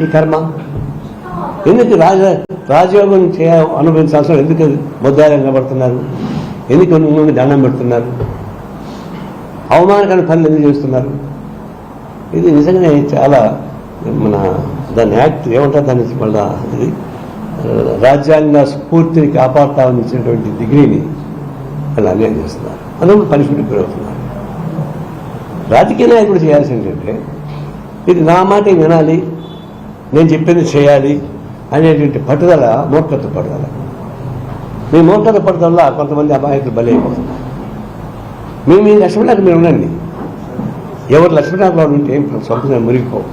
ఈ కర్మ? ఎందుకు రాజ రాజయోగం చేయ అనుభవించాల్సిన ఎందుకు ముద్దాలు నిలబడుతున్నారు ఎందుకు ముందు దండం పెడుతున్నారు? అవమానకరమైన పనులు ఎందుకు చేస్తున్నారు? ఇది నిజంగానే చాలా మన దాని యాక్ట్ ఏమంటారు దాన్ని మళ్ళా ఇది? రాజ్యాంగ స్ఫూర్తిని కాపాడతామని ఇచ్చినటువంటి డిగ్రీని వాళ్ళు అన్యాయం చేస్తున్నారు. అందుకు పనిష్మెంట్ గురవుతున్నారు. రాజకీయ నాయకుడు చేయాల్సి ఏంటంటే ఇది నా మాట వినాలి నేను చెప్పింది చేయాలి అనేటువంటి పట్టుదల మూర్ఖత పట్టుదల. మీ మూర్ఖత పట్టుదల కొంతమంది అమాయకులు బలి అయిపోతున్నారు మీ మీ లక్ష్మణాకు మీరు ఉండండి. ఎవరు లక్ష్మీనాథంలో ఉంటే ఏం సొంతంగా మురిగిపోవు.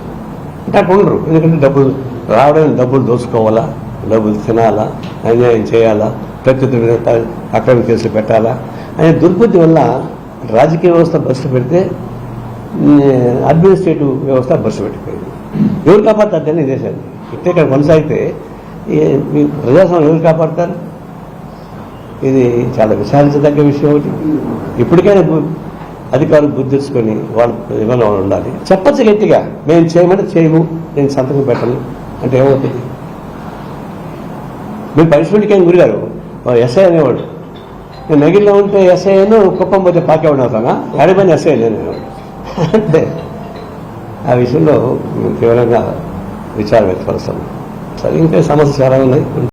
అంటే అట్లా ఉండరు. ఎందుకంటే డబ్బులు రావడం డబ్బులు దోసుకోవాలా డబ్బులు తినాలా? అన్యాయం చేయాలా? ప్రత్యుత్తర మీద అక్రమ కేసులు పెట్టాలా? అనే దుర్బుద్ధి వల్ల రాజకీయ వ్యవస్థ బస్సు పెడితే అడ్మినిస్ట్రేటివ్ వ్యవస్థ బస్సు పెట్టిపోయింది ఎవరు కాపాడుతారు తెలియదు ఈ దేశాన్ని ఇట్టే ఇక్కడ కొనసాగితే ఈ- ప్రజాస్వామ్యం ఎవరు కాపాడతారు? ఇది చాలా విచారించదగ్గ విషయం ఒకటి. ఇప్పటికైనా అధికారులు బుద్ధి తెచ్చుకొని వాళ్ళు ఏమైనా ఉండాలి. చెప్పచ్చు గట్టిగా. మేము చేయమంటే చేయము. నేను సంతకం పెట్టను. అంటే ఏమవుతుంది? మీరు పనిష్మెంట్కి ఏం గురిగారు? ఎస్ఐ అనేవాడు. నేను నగిరిలో ఉంటే ఎస్ఐ అయినా కుప్పం పోతే పాకేవాడు అవుతానా? అడిపోయిన ఎస్ఐ నేను. అంటే ఆ విషయంలో మేము తీవ్రంగా విచారం వ్యక్తపరుస్తాము సరే ఇంకా సమస్య చాలా ఉన్నాయి.